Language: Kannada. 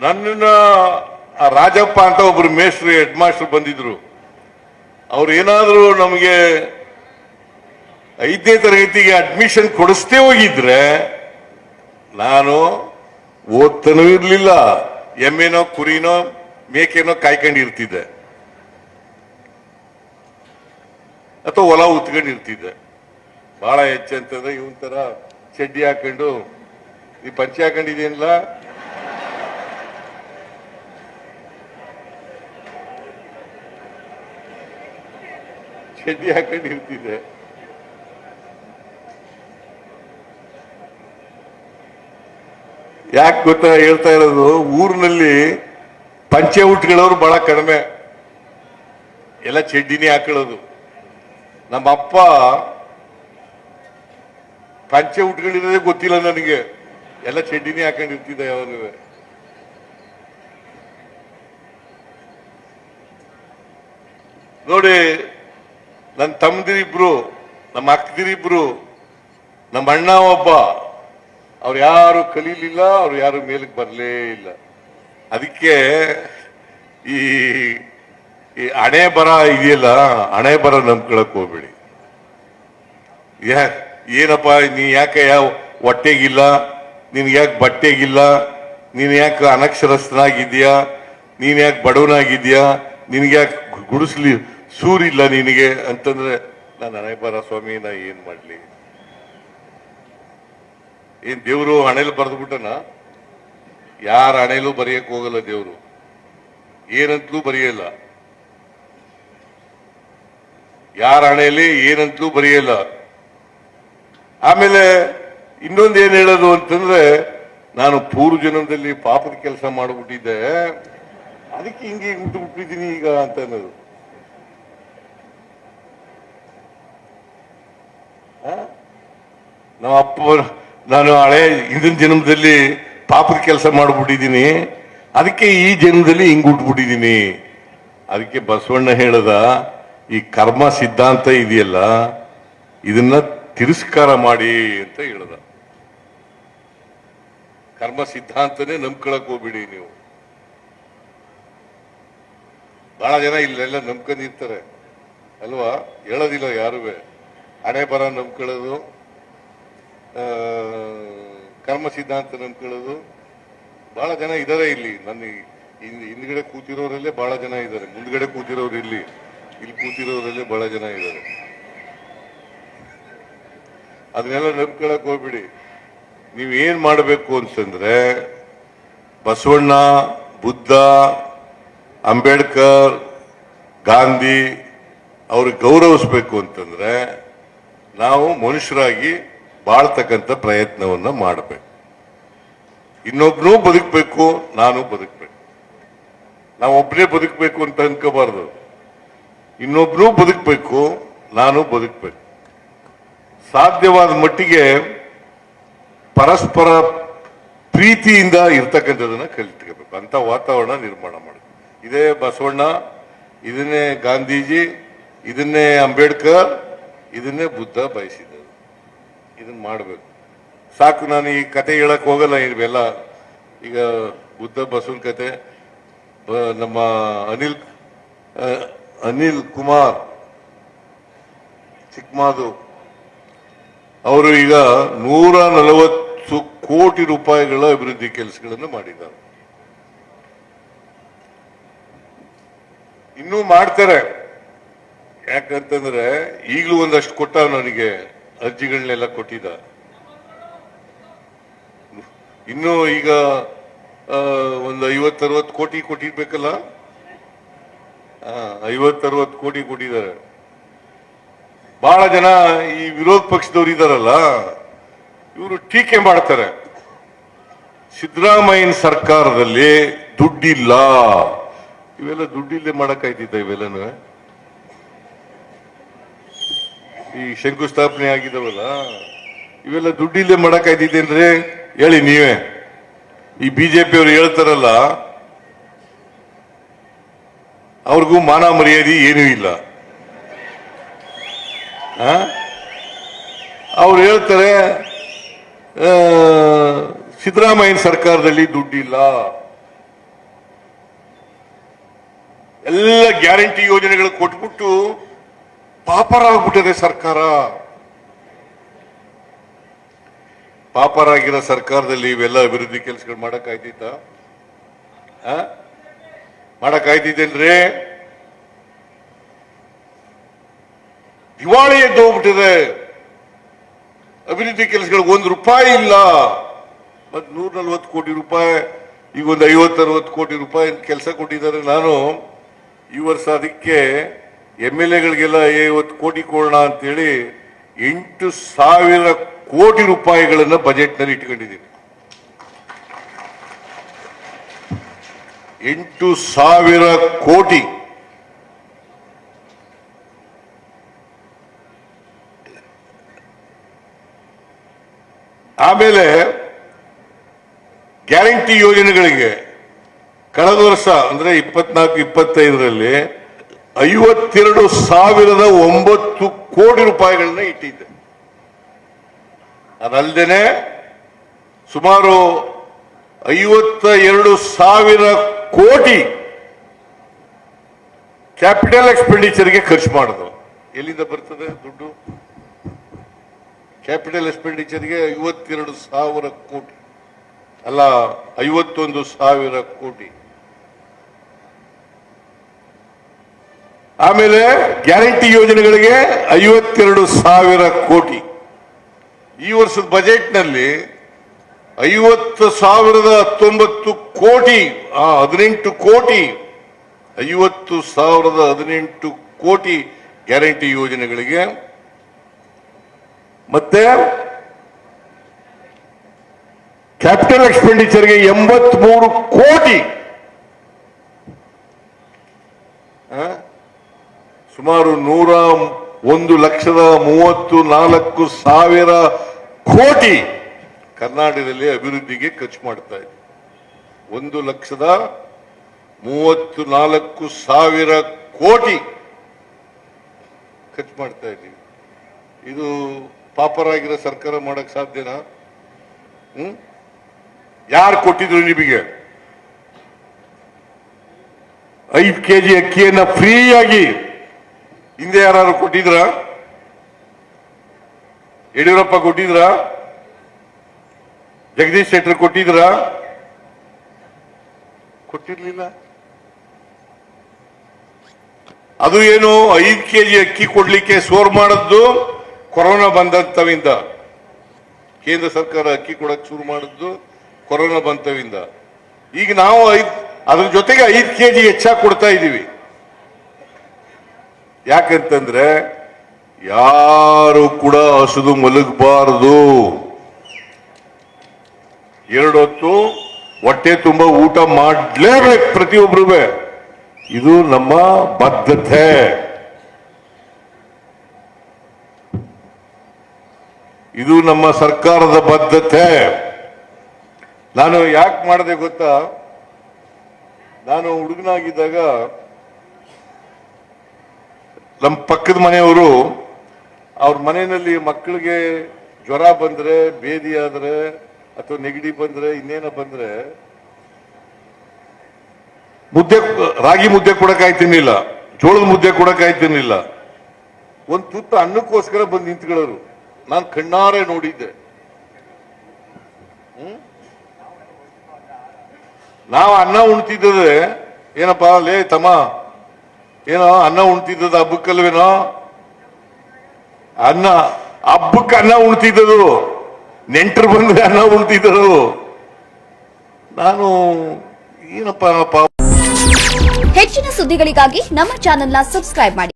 ನನ್ನನ್ನ ರಾಜಪ್ಪ ಅಂತ ಒಬ್ರು ಮೇಸ್ಟ್ರು ಹೆಡ್ ಮಾಸ್ಟರ್ ಬಂದಿದ್ರು. ಅವ್ರು ಏನಾದರೂ ನಮಗೆ ಐದನೇ ತರಗತಿಗೆ ಅಡ್ಮಿಷನ್ ಕೊಡಿಸ್ತೇ ಹೋಗಿದ್ರೆ, ನಾನು ಓದ್ತಾನೂ ಇರಲಿಲ್ಲ. ಎಮ್ಮೆನೋ, ಕುರಿನೋ, ಮೇಕೆನೋ ಕಾಯ್ಕೊಂಡಿರ್ತಿದ್ದೆ. ಅಥವಾ ಹೊಲ ಉತ್ಕೊಂಡಿರ್ತಿದ್ದೆ. ಬಹಳ ಹೆಚ್ಚಂತಂದ್ರೆ ಇವನ್ ತರ ಚಡ್ಡಿ ಹಾಕೊಂಡು, ಈ ಪಂಚೆ ಹಾಕೊಂಡಿದೇನಿಲ್ಲ ಚಡ್ಡಿ ಹಾಕೊಂಡಿರ್ತಿದ್ದೆ. ಯಾಕೆ ಗೊತ್ತಾ ಹೇಳ್ತಾ ಇರೋದು, ಊರಿನಲ್ಲಿ ಪಂಚೆ ಉಟ್ಕೊಳ್ಳೋರು ಬಹಳ ಕಡಿಮೆ. ಎಲ್ಲ ಚಡ್ಡಿನೇ ಹಾಕೊಳ್ಳೋದು. ನಮ್ಮ ಅಪ್ಪ ಪಂಚೆ ಉಟ್ಕೊಂಡಿರೋದೇ ಗೊತ್ತಿಲ್ಲ ನನಗೆ. ಎಲ್ಲ ಚಡ್ಡಿನೇ ಹಾಕೊಂಡಿರ್ತಿದ್ದೆ ಯಾವಾಗಲೂ ನೋಡಿ ನನ್ನ ತಮ್ಮದಿರಿಬ್ರು ನಮ್ಮ ಅಕ್ಕದಿರಿಬ್ರು ನಮ್ಮ ಅಣ್ಣ ಒಬ್ಬ, ಅವ್ರು ಯಾರು ಕಲೀಲಿಲ್ಲ, ಅವ್ರು ಯಾರು ಮೇಲಕ್ಕೆ ಬರಲೇ ಇಲ್ಲ. ಅದಕ್ಕೆ ಈ ಈ ಹಣೆ ಬರ ಇದೆಯಲ್ಲ, ಹಣೆ ಬರ ನಂಬ್ಕೊಳಕ್ ಹೋಗ್ಬೇಡಿ. ಯಾ ಏನಪ್ಪ ನೀ ಯಾಕೆ ಯಾವ ಹೊಟ್ಟೆಗಿಲ್ಲ? ನಿನ್ಗೆ ಯಾಕೆ ಬಟ್ಟೆಗಿಲ್ಲ? ನೀನ್ ಯಾಕೆ ಅನಕ್ಷರಸ್ಥನಾಗಿದ್ಯಾ ನೀನು ಯಾಕೆ ಬಡವನಾಗಿದ್ಯಾ ನಿನ್ಗೆ ಯಾಕೆ ಗುಡಿಸ್ಲಿ ಸೂರಿಲ್ಲ ನಿನಗೆ? ಅಂತಂದ್ರೆ ನಾನು ಹಣೆ ಸ್ವಾಮಿ, ನಾ ಏನು ಮಾಡ್ಲಿ? ಏನ್ ದೇವರು ಹಣೆಯಲ್ಲಿ ಬರೆದ್ಬಿಟ್ಟನ? ಯಾರ ಹಣೆಲೂ ಬರೆಯಕ್ ಹೋಗಲ್ಲ ದೇವರು. ಏನಂತಲೂ ಬರೆಯಲ್ಲ. ಯಾರ ಹಣೆಯಲ್ಲಿ ಏನಂತಲೂ ಬರೆಯಲ್ಲ. ಆಮೇಲೆ ಇನ್ನೊಂದು ಏನ್ ಹೇಳೋದು ಅಂತಂದ್ರೆ, ನಾನು ಪೂರ್ವ ಜನ್ಮದಲ್ಲಿ ಪಾಪದ ಕೆಲಸ ಮಾಡಿಬಿಟ್ಟಿದ್ದೆ. ಅದಕ್ಕೆ ಹಿಂಗೆ ಬಿಟ್ಟಿದ್ದೀನಿ ಈಗ ಅಂತ ಅನ್ನೋದು? ನಮ್ಮ ಅಪ್ಪ ನಾನು ಹಳೆ ಹಿಂದಿನ ಜನ್ಮದಲ್ಲಿ ಪಾಪದ ಕೆಲಸ ಮಾಡಿಬಿಟ್ಟಿದ್ದೀನಿ. ಅದಕ್ಕೆ ಈ ಜನ್ಮದಲ್ಲಿ ಹಿಂಗ್ ಉಟ್ಬಿಟ್ಟಿದ್ದೀನಿ. ಅದಕ್ಕೆ ಬಸವಣ್ಣ ಹೇಳದ, ಈ ಕರ್ಮ ಸಿದ್ಧಾಂತ ಇದೆಯಲ್ಲ, ಇದನ್ನ ತಿರಸ್ಕಾರ ಮಾಡಿ ಅಂತ ಹೇಳದ. ಕರ್ಮ ಸಿದ್ಧಾಂತನೇ ನಂಬ್ಕೊಳಕ್ ಹೋಗ್ಬಿಡಿ ನೀವು. ಬಹಳ ಜನ ಇಲ್ಲೆಲ್ಲ ನಂಬ್ಕೊಂಡಿರ್ತಾರೆ ಅಲ್ವಾ? ಹೇಳೋದಿಲ್ಲ ಯಾರುವೆ. ಹಣೆ ಬರ ನಂಬ್ಕೊಳ್ಳೋದು ಕರ್ಮ ಸಿದ್ಧಾಂತ ನಂಬ್ಕೊಳ್ಳೋದು. ಬಹಳ ಜನ ಇದಾರೆ ಇಲ್ಲಿ. ನನ್ನ ಹಿಂದ್ಗಡೆ ಕೂತಿರೋರಲ್ಲೇ ಬಹಳ ಜನ ಇದ್ದಾರೆ ಮುಂದ್ಗಡೆ ಕೂತಿರೋರು ಇಲ್ಲಿ ಇಲ್ಲಿ ಕೂತಿರೋರಲ್ಲೇ ಬಹಳ ಜನ ಇದ್ದಾರೆ ಅದನ್ನೆಲ್ಲ ನಂಬ್ಕೊಳಕ್ ಹೋಗ್ಬಿಡಿ. ನೀವ್ ಏನ್ ಮಾಡಬೇಕು ಅಂತಂದ್ರೆ ಬಸವಣ್ಣ, ಬುದ್ಧ, ಅಂಬೇಡ್ಕರ್, ಗಾಂಧಿ ಅವ್ರಿಗೆ ಗೌರವಿಸ್ಬೇಕು ಅಂತಂದ್ರೆ, ನಾವು ಮನುಷ್ಯರಾಗಿ ಬಾಳ್ತಕ್ಕಂಥ ಪ್ರಯತ್ನವನ್ನ ಮಾಡಬೇಕು. ಇನ್ನೊಬ್ನೂ ಬದುಕಬೇಕು, ನಾನು ಬದುಕಬೇಕು. ನಾವು ಒಬ್ಬನೇ ಬದುಕಬೇಕು ಅಂತ ಅನ್ಕೋಬಾರ್ದು. ಇನ್ನೊಬ್ನೂ ಬದುಕಬೇಕು, ನಾನು ಬದುಕಬೇಕು. ಸಾಧ್ಯವಾದ ಮಟ್ಟಿಗೆ ಪರಸ್ಪರ ಪ್ರೀತಿಯಿಂದ ಇರ್ತಕ್ಕಂಥದನ್ನ ಕಲಿತ್ಕೋಬೇಕು. ಅಂತ ವಾತಾವರಣ ನಿರ್ಮಾಣ ಮಾಡಬೇಕು ಇದೇ ಬಸವಣ್ಣ, ಇದನ್ನೇ ಗಾಂಧೀಜಿ, ಇದನ್ನೇ ಅಂಬೇಡ್ಕರ್, ಇದನ್ನೇ ಬುದ್ಧ ಬಯಸಿದರು ಇದನ್ನ ಮಾಡಬೇಕು. ಸಾಕು, ನಾನು ಈ ಕತೆ ಹೇಳಕ್ ಹೋಗಲ್ಲ, ಇವೆಲ್ಲ ಈಗ ಬುದ್ಧ ಬಸವನ ಕತೆ. ನಮ್ಮ ಅನಿಲ್ ಅನಿಲ್ ಕುಮಾರ್ ಚಿಕ್ಕಮಾದು ಅವರು ಈಗ ನೂರ ನಲವತ್ತು ಕೋಟಿ ರೂಪಾಯಿಗಳ ಅಭಿವೃದ್ಧಿ ಕೆಲಸಗಳನ್ನು ಮಾಡಿದ್ದಾರೆ. ಇನ್ನೂ ಮಾಡ್ತಾರೆ. ಯಾಕಂತಂದ್ರೆ ಈಗಲೂ ಒಂದಷ್ಟು ಕೊಟ್ಟ ನನಗೆ ಅರ್ಜಿಗಳನ್ನೆಲ್ಲ ಕೊಟ್ಟಿದ್ದ ಇನ್ನು ಈಗ ಒಂದು ಐವತ್ತರವತ್ತು ಕೋಟಿ ಕೊಟ್ಟಿರ್ಬೇಕಲ್ಲ? ಐವತ್ತರವತ್ತು ಕೋಟಿ ಕೊಟ್ಟಿದ್ದಾರೆ. ಬಹಳ ಜನ ಈ ವಿರೋಧ ಪಕ್ಷದವ್ರು ಇದಾರಲ್ಲ, ಇವರು ಟೀಕೆ ಮಾಡ್ತಾರೆ. ಸಿದ್ದರಾಮಯ್ಯನ ಸರ್ಕಾರದಲ್ಲಿ ದುಡ್ಡಿಲ್ಲ. ಇವೆಲ್ಲ ದುಡ್ಡಿಲ್ಲದೆ ಮಾಡಕ್ಕಾಯ್ತಿದ್ದ ಇವೆಲ್ಲನೂ? ಈ ಶಂಕುಸ್ಥಾಪನೆ ಆಗಿದವಲ್ಲ, ಇವೆಲ್ಲ ದುಡ್ಡಿಲ್ಲದೆ ಮಾಡಕ್ಕಾಯ್ತಿದ್ದೇನ್ರಿ ಹೇಳಿ ನೀವೇ. ಈ ಬಿಜೆಪಿ ಅವರು ಹೇಳ್ತಾರಲ್ಲ, ಅವ್ರಿಗೂ ಮಾನ ಮರ್ಯಾದೆ ಏನೂ ಇಲ್ಲ. ಅವ್ರು ಹೇಳ್ತಾರೆ ಸಿದ್ದರಾಮಯ್ಯ ಸರ್ಕಾರದಲ್ಲಿ ದುಡ್ಡಿಲ್ಲ. ಎಲ್ಲ ಗ್ಯಾರಂಟಿ ಯೋಜನೆಗಳು ಕೊಟ್ಬಿಟ್ಟು ಪಾಪರಾಗ್ಬಿಟ್ಟಿದೆ ಸರ್ಕಾರ. ಪಾಪರಾಗಿರೋ ಸರ್ಕಾರದಲ್ಲಿ ಇವೆಲ್ಲ ಅಭಿವೃದ್ಧಿ ಕೆಲಸಗಳು ಮಾಡಕ್ ಆಯ್ತಿತ್ತ ಮಾಡಕ್ ಆಯ್ತಿದ್ದೇನ್ರಿ ದಿವಾಳಿ ಎದ್ದು ಹೋಗ್ಬಿಟ್ಟಿದೆ ಅಭಿವೃದ್ಧಿ ಕೆಲಸಗಳಿಗೆ ಒಂದು ರೂಪಾಯಿ ಇಲ್ಲ. ಮತ್ತೆ ನೂರ ನಲ್ವತ್ತು ಕೋಟಿ ರೂಪಾಯಿ, ಈಗ ಒಂದು ಐವತ್ತು ಅರವತ್ತು ಕೋಟಿ ರೂಪಾಯಿ ಕೆಲಸ ಕೊಟ್ಟಿದ್ದಾರೆ ನಾನು. ಈ ವರ್ಷ ಅದಕ್ಕೆ ಎಂ ಎಲ್ ಎಗಳಿಗೆಲ್ಲ ಐವತ್ತು ಕೋಟಿ ಕೊಡೋಣ ಅಂತೇಳಿ ಎಂಟು ಸಾವಿರ ಕೋಟಿ ರೂಪಾಯಿಗಳನ್ನು ಬಜೆಟ್ನಲ್ಲಿ ಇಟ್ಕೊಂಡಿದ್ದೀನಿ. ಎಂಟು ಸಾವಿರ ಕೋಟಿ. ಆಮೇಲೆ ಗ್ಯಾರಂಟಿ ಯೋಜನೆಗಳಿಗೆ ಕಳೆದ ವರ್ಷ, ಅಂದ್ರೆ ಇಪ್ಪತ್ನಾಲ್ಕು, ಇಪ್ಪತ್ತೈದರಲ್ಲಿ ಐವತ್ತೆರಡು ಸಾವಿರದ ಒಂಬತ್ತು ಕೋಟಿ ರೂಪಾಯಿಗಳನ್ನ ಇಟ್ಟಿದ್ದೆ. ಅದಲ್ಲದೆ ಸುಮಾರು ಐವತ್ತ ಎರಡು ಸಾವಿರ ಕೋಟಿ ಕ್ಯಾಪಿಟಲ್ ಎಕ್ಸ್ಪೆಂಡಿಚರ್ಗೆ ಖರ್ಚು ಮಾಡಿದ್ರು. ಎಲ್ಲಿಂದ ಬರ್ತದೆ ದುಡ್ಡು? ಕ್ಯಾಪಿಟಲ್ ಎಕ್ಸ್ಪೆಂಡಿಚರ್ಗೆ ಐವತ್ತೆರಡು ಸಾವಿರ ಕೋಟಿ. ಅಲ್ಲ, ಐವತ್ತೊಂದು ಸಾವಿರ ಕೋಟಿ. ಆಮೇಲೆ ಗ್ಯಾರಂಟಿ ಯೋಜನೆಗಳಿಗೆ ಐವತ್ತೆರಡು ಸಾವಿರ ಕೋಟಿ. ಈ ವರ್ಷದ ಬಜೆಟ್ನಲ್ಲಿ ಐವತ್ತು ಸಾವಿರದ ಹತ್ತೊಂಬತ್ತು ಕೋಟಿ ಹದಿನೆಂಟು ಕೋಟಿ, ಐವತ್ತು ಸಾವಿರದ ಹದಿನೆಂಟು ಕೋಟಿ ಗ್ಯಾರಂಟಿ ಯೋಜನೆಗಳಿಗೆ ಮತ್ತೆ ಕ್ಯಾಪಿಟಲ್ ಎಕ್ಸ್ಪೆಂಡಿಚರ್ಗೆ ಎಂಬತ್ಮೂರು ಕೋಟಿ. ಆ? ಸುಮಾರು ನೂರ ಒಂದು ಲಕ್ಷದ ಮೂವತ್ತು ನಾಲ್ಕು ಸಾವಿರ ಕೋಟಿ ಕರ್ನಾಟಕದಲ್ಲಿ ಅಭಿವೃದ್ಧಿಗೆ ಖರ್ಚು ಮಾಡ್ತಾ ಇದೆ. ಒಂದು ಲಕ್ಷದ ಮೂವತ್ತು ನಾಲ್ಕು ಸಾವಿರ ಕೋಟಿ ಖರ್ಚು ಮಾಡ್ತಾ ಇದ್ದೀವಿ. ಇದು ಪಾಪರಾಗಿರೋ ಸರ್ಕಾರ ಮಾಡಕ್ ಸಾಧ್ಯನಾ? ಹ್ಮ್? ಯಾರು ಕೊಟ್ಟಿದ್ರು ನಿಮಗೆ? ಐದು ಕೆಜಿ ಅಕ್ಕಿಯನ್ನ ಫ್ರೀಯಾಗಿ ಹಿಂದೆ ಯಾರು ಕೊಟ್ಟಿದ್ರ? ಯಡಿಯೂರಪ್ಪ ಕೊಟ್ಟಿದ್ರ? ಜಗದೀಶ್ ಶೆಟ್ಟರ್ ಕೊಟ್ಟಿದ್ರ? ಕೊಟ್ಟಿರ್ಲಿಲ್ಲ. ಅದು ಏನು ಐದು ಕೆಜಿ ಅಕ್ಕಿ ಕೊಡ್ಲಿಕ್ಕೆ ಸೋರ್ ಮಾಡದ್ದು? ಕೊರೋನಾ ಬಂದಂಥವಿಂದ ಕೇಂದ್ರ ಸರ್ಕಾರ ಅಕ್ಕಿ ಕೊಡಕ್ಕೆ ಶುರು ಮಾಡಿದ್ದು ಕೊರೋನಾ ಬಂತವಿಂದ. ಈಗ ನಾವು ಐದು, ಅದ್ರ ಜೊತೆಗೆ ಐದು ಕೆ ಜಿ ಹೆಚ್ಚಾಗಿ ಕೊಡ್ತಾ ಇದ್ದೀವಿ ಯಾಕಂತಂದ್ರೆ ಯಾರು ಕೂಡ ಹಸುದು ಮಲಗಬಾರದು. ಎರಡು ಹೊತ್ತು ಹೊಟ್ಟೆ ತುಂಬ ಊಟ ಮಾಡಲೇಬೇಕು ಪ್ರತಿಯೊಬ್ರು ಇದು ನಮ್ಮ ಬದ್ಧತೆ. ಇದು ನಮ್ಮ ಸರ್ಕಾರದ ಬದ್ಧತೆ. ನಾನು ಯಾಕೆ ಮಾಡಿದೆ ಗೊತ್ತಾ? ನಾನು ಹುಡುಗನಾಗಿದ್ದಾಗ ನಮ್ಮ ಪಕ್ಕದ ಮನೆಯವರು ಅವ್ರ ಮನೆಯಲ್ಲಿ ಮಕ್ಕಳಿಗೆ ಜ್ವರ ಬಂದ್ರೆ, ಬೇದಿ ಆದ್ರೆ, ಅಥವಾ ನೆಗಡಿ ಬಂದ್ರೆ, ಇನ್ನೇನ ಬಂದ್ರೆ ಮುದ್ದೆ ರಾಗಿ ಮುದ್ದೆ ಕೊಡಕ್ಕಾಯ್ತಿರ್ಲಿಲ್ಲ ಜೋಳದ ಮುದ್ದೆ ಕೊಡಕ್ಕಾಯ್ತಿರ್ಲಿಲ್ಲ ಒಂದು ತುತ್ತ ಅನ್ನಕ್ಕೋಸ್ಕರ ಬಂದು ನಿಂತ್ಕೊಳ್ಳೋರು. ನಾನು ಕಣ್ಣಾರೆ ನೋಡಿದ್ದೆ? ನಾವು ಅನ್ನ ಉಣ್ತಿದ್ದದೆ ಏನಪ್ಪ, ಲೇ ತಮ್ಮ, ಏನೋ ಅನ್ನ ಉಣ್ತಿದ್ದದ ಹಬ್ಬಕ್ಕಲ್ವೇನೋ? ಅನ್ನ, ಹಬ್ಬಕ್ಕೆ ಅನ್ನ ಉಣ್ತಿದ್ದದು ನೆಂಟರು ಬಂದ್ರೆ ಅನ್ನ ಉಣ್ತಿದ್ದದು ನಾನು, ಏನಪ್ಪ, ಪಾಪ. ಹೆಚ್ಚಿನ ಸುದ್ದಿಗಳಿಗಾಗಿ ನಮ್ಮ ಚಾನೆಲ್ನ ಸಬ್ಸ್ಕ್ರೈಬ್ ಮಾಡಿ.